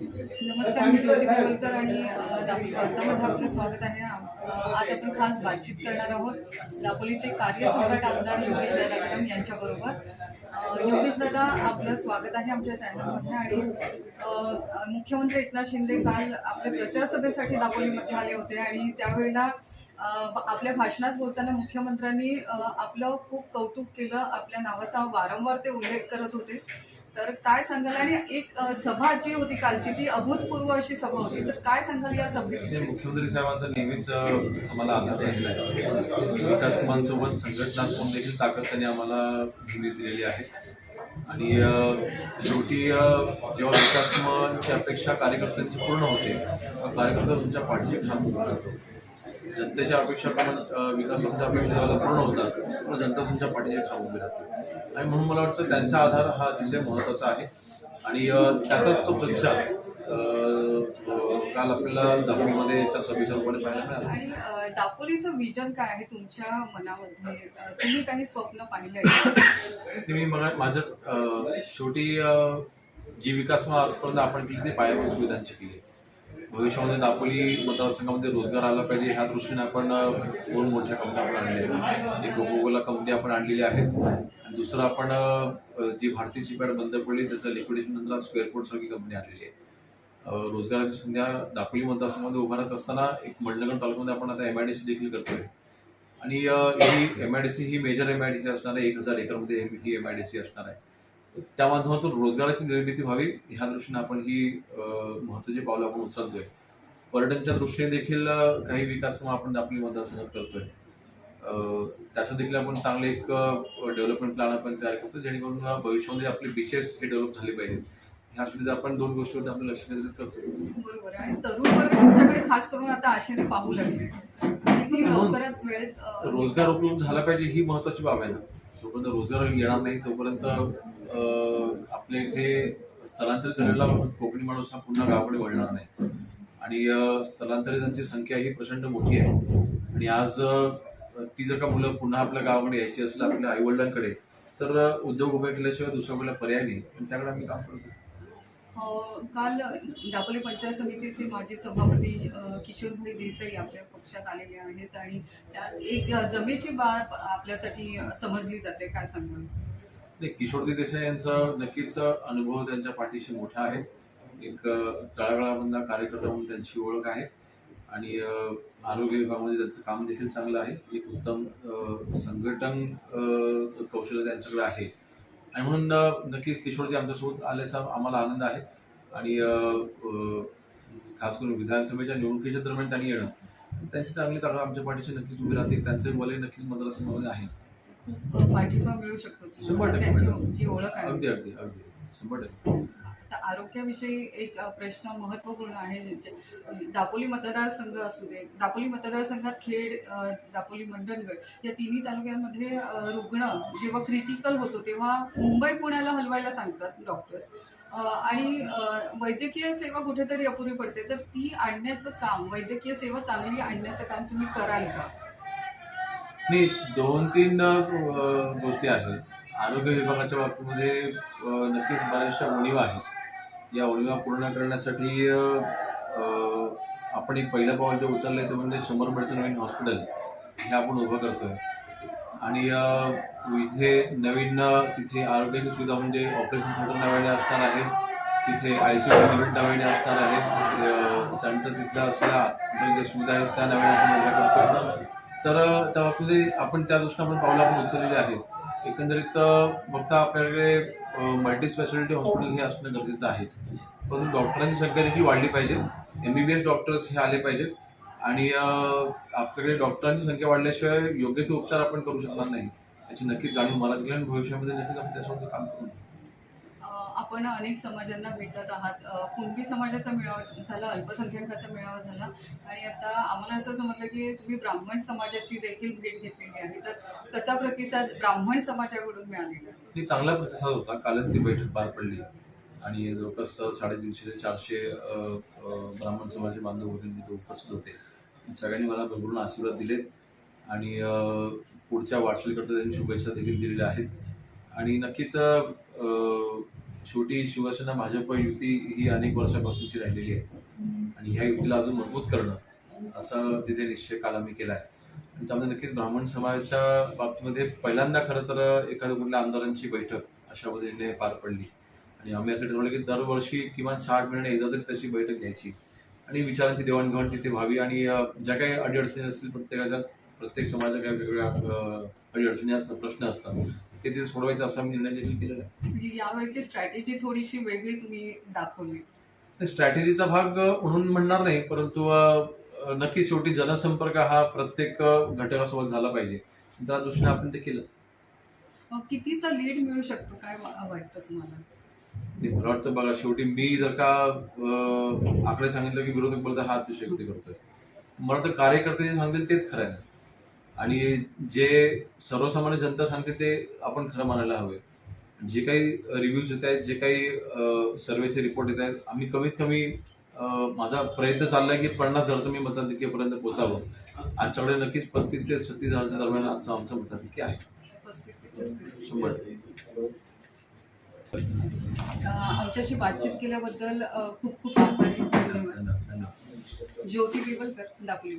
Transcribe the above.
नमस्कार मी ज्योती बेवलकर आणि वार्तामध्ये आपलं स्वागत आहे. आज आपण खास बातचीत करणार आहोत. दापोलीचे कार्यसम्राट आमदार योगेश दादा कदम यांच्याबरोबर. योगेश दादा आपलं स्वागत आहे आमच्या चॅनलमध्ये आणि मुख्यमंत्री एकनाथ शिंदे काल आपल्या प्रचारसभेसाठी दापोलीमध्ये आले होते आणि त्यावेळेला आपल्या भाषणात बोलताना मुख्यमंत्र्यांनी आपलं खूप कौतुक केलं आपल्या नावाचा वारंवार ते उल्लेख करत होते. तर काय सांगाल? आणि एक सभा जी होती कालची ती अभूतपूर्व अशी सभा होती. तर काय सांगाल या म्हणजे सभेविषयी मुख्यमंत्री साहेबांचा नेहमीच आम्हाला आधार राहिला आहे. विकास संघटना कोण देखील ताकद त्यांनी आम्हाला नेहमीच दिलेली आहे. आणि शेवटी जेव्हा विकासकांची अपेक्षा कार्यकर्त्यांची पूर्ण होते कार्यकर्ता तुमच्या पाठीशी ठाम उभा राहतो. जनतेच्या अपेक्षा पण विकास कामांच्या अपेक्षा जेव्हा पूर्ण होतात तेव्हा जनता तुमच्या पाठीशी ठाम उभी राहते. आणि म्हणून मला वाटतं त्यांचा आधार हा अतिशय महत्त्वाचा आहे. आणि त्याचाच तो प्रतिसाद काल आपल्याला दापोलीमध्ये सभेच्या रूपाने पाहायला मिळाला. आणि दापोलीचं विजन काय आहे तुमच्या मनामध्ये? तुम्ही काही स्वप्न पाहिले आहे ते मी मला माझं शेवटी जी विकास आजपर्यंत आपण केली ती पायाभूत सुविधांची केली. भविष्यामध्ये दापोली मतदारसंघामध्ये रोजगार आला पाहिजे ह्या दृष्टीने आपण दोन मोठ्या कंपन्या आपण आणलेल्या आहेत. एक कोकोकोला कंपनी आपण आणलेली आहे आणि दुसरं आपण जी भारतीय चिपॅड बंद पडली त्याचं लिक्विडेशन नंतर आज स्क्वेअरपोर्ट सारखी कंपनी आणलेली आहे. रोजगाराची संध्या दापोली मतदारसंघामध्ये उभारत असताना एक मंडणगड तालुक्यामध्ये आपण आता एम आय डी सी देखील करतोय. आणि ही M I D C he major M I D C असणार आहे. एक हजार एकरमध्ये ही एम आय डी सी असणार आहे. त्या माध्यमातून रोजगाराची निर्मिती व्हावी ह्या दृष्टीने आपण ही अ, महत्त्वाची पावलं आपण उचलतोय. पर्यटनच्या दृष्टीने देखील काही विकास आपण आपली मतदारसंघात करतोय. त्याचं देखील आपण चांगले एक डेव्हलपमेंट प्लॅन आपण तयार करतो जेणेकरून भविष्यामध्ये आपले बीचेस हे डेव्हलप झाले पाहिजेत. ह्यासाठी आपण दोन गोष्टीवरती आपण लक्ष केंद्रित करतो बरोबर आणि तरुण वर्ग तुमच्याकडे खास करून आता आशेने पाहू लागले. किती लवकरात वेळेत अ, रोजगार उपलब्ध झाला पाहिजे ही महत्वाची बाब आहे ना. जोपर्यंत रोजगार येणार नाही तोपर्यंत आपल्या इथे स्थलांतरित झालेला कोकणी माणूस हा पुन्हा गावाकडे वळणार नाही. आणि स्थलांतरितांची संख्या ही प्रचंड मोठी आहे. आणि आज ती जर का मुलं पुन्हा आपल्या गावाकडे यायची असेल आपल्या आईवडिलांकडे तर उद्योग उभे केल्याशिवाय दुसऱ्या कुठला पर्याय नाही. आणि त्याकडे आम्ही काम करतो काल दापोली पंचायत समितीचे माजी सभापती किशोरभाई देसाई आपल्या पक्षात आलेले आहेत आणि त्या एक जमेची बाब आपल्यासाठी समजली जाते. काय सांगाल? नाही किशोरजी देसाई यांचा नक्कीच अनुभव त्यांच्या पाठीशी मोठा आहे. एक तळागळामधला तळागाळामधला कार्यकर्ता म्हणून त्यांची ओळख आहे. आणि आरोग्य विभागामध्ये त्यांचं काम देखील चांगलं आहे. एक उत्तम संघटन कौशल्य त्यांच्याकडे आहे. आणि म्हणून नक्कीच किशोरजी आमच्यासोबत आल्याचा आम्हाला आनंद आहे. आणि खास करून विधानसभेच्या निवडणुकीच्या दरम्यान त्यांनी येणं त्यांची चांगली ताकद आमच्या पाठीशी नक्कीच उभी राहते. त्यांचे वलय नक्कीच मतदारसंघामध्ये आहे खूप पाठिंबा मिळू शकतो त्यांची जी ओळख आहे. अगदी अगदी अगदी. शंभर टक्के. आता आरोग्याविषयी एक प्रश्न महत्त्वपूर्ण आहे. दापोली मतदारसंघ असू दे दापोली मतदारसंघात खेड दापोली मंडणगड या तिन्ही तालुक्यांमध्ये रुग्ण जेव्हा क्रिटिकल होतो तेव्हा मुंबई पुण्याला हलवायला सांगतात डॉक्टर्स आणि वैद्यकीय सेवा कुठेतरी अपुरी पडते. तर ती आणण्याचं काम वैद्यकीय सेवा चांगली आणण्याचं काम तुम्ही कराल का? नाही दोन तीन गोष्टी आहेत. आरोग्य विभागाच्या बाबतीमध्ये नक्कीच बऱ्याचशा उणीवा आहेत. या उणीवा पूर्ण करण्यासाठी आपण एक पहिलं पाऊल जे उचललं आहे ते म्हणजे शंभर बेडचं नवीन हॉस्पिटल हे आपण उभं करतो आहे आणि इथे नवीन तिथे आरोग्याची सुविधा म्हणजे ऑपरेशन थिएटर नव्याने असणार आहे. तिथे आय सी यू युनिट नव्याने असणार आहे. त्यानंतर तिथल्या असलेल्या ज्या सुविधा आहेत त्या नव्याने आपण उभ्या करतोय. तर त्या बाबतीत आपण त्या दृष्टीने आपण पावलं आपण उचललेली आहेत एकंदरीत बघता आपल्याकडे मल्टी स्पेशालिटी हॉस्पिटल हे असणं गरजेचं आहेच. परंतु डॉक्टरांची संख्या देखील वाढली पाहिजे. M B B S doctors हे आले पाहिजेत आणि आपल्याकडे डॉक्टरांची संख्या वाढल्याशिवाय योग्य ते उपचार आपण करू शकणार नाही. याची नक्कीच जाणीव मला दिली आणि भविष्यामध्ये नक्कीच आपण त्याच्यावरती काम करू. आपण अनेक समाजांना भेटत आहात. कुणबी समाजाचा मेळावा झाला अल्पसंख्याकाचा मेळावा झाला. आणि आम्हाला असं समजलं की तुम्ही ब्राह्मण समाजाची देखील भेट घेतलेली आहे. तर कसा प्रतिसाद ब्राह्मण समाजाकडून मिळालेला? चांगला प्रतिसाद होता. कालच ती बैठक पार पडली. आणि जवळपास साडेतीनशे ते चारशे ब्राह्मण समाजाचे बांधव होते. तिथे उपस्थित होते. सगळ्यांनी मला भरभरून आशीर्वाद दिलेत. आणि पुढच्या वाटचालीकरता त्यांनी शुभेच्छा देखील दिलेल्या आहेत. आणि नक्कीच शेवटी शिवसेना भाजप युती ही अनेक वर्षापासूनची राहिलेली आहे. आणि ह्या युतीला अजून मजबूत करणं असं तिथे निश्चय काल आम्ही केला आहे. आणि त्यामध्ये नक्कीच ब्राह्मण समाजाच्या बाबतीमध्ये पहिल्यांदा खरं तर एखाद्या कुठल्या आमदारांची बैठक अशा पद्धतीने पार पडली. आणि आम्ही असं ठरवलं की दरवर्षी किमान साठ महिने एकदा तरी तशी बैठक घ्यायची. आणि विचारांची देवाणघेवाण तिथे व्हावी आणि ज्या काही अडीअडचणी असतील प्रत्येकाच्या प्रत्येक समाजाच्या काही वेगवेगळ्या अडीअडचणी असतात प्रश्न असतात ते तिथे सोडवायचा असा आम्ही निर्णय देखील केलेला आहे. म्हणजे यावेळची स्ट्रॅटेजी थोडीशी वेगळी तुम्ही दाखवली. स्ट्रॅटेजीचा भाग म्हणून म्हणणार नाही परंतु नक्की शेवटी जनसंपर्क हा प्रत्येक घटकासोबत झाला पाहिजे. त्या दृष्टीने आपण ते केलं. मग कितीचा लीड मिळू शकतो? काय वा- वाटतं तुम्हाला? आणि मला वाटतं बघा शेवटी मी जर का अ, आकडे सांगितलं की विरोधक बोलतात हा अतिशयोक्ती करतोय. मला वाटतं कार्यकर्ते जे सांगतील तेच खरं आहे. आणि जे सर्वसामान्य जनता सांगते ते आपण खरं मानायला हवे. जे काही रिव्ह्यूज येत आहेत जे काही सर्वेचे रिपोर्ट येत आहेत आम्ही कमीत कमी माझा प्रयत्न चाललाय की पन्नास हजारचं मी मताधिक्यपर्यंत पोचावं आमच्याकडे नक्कीच पस्तीस ते छत्तीस हजारच्या दरम्यान आजचं आमचं मताधिक्य आहे. शंभर. आमच्याशी बातचीत केल्याबद्दल खूप खूप ज्योती बिवलकर दापोली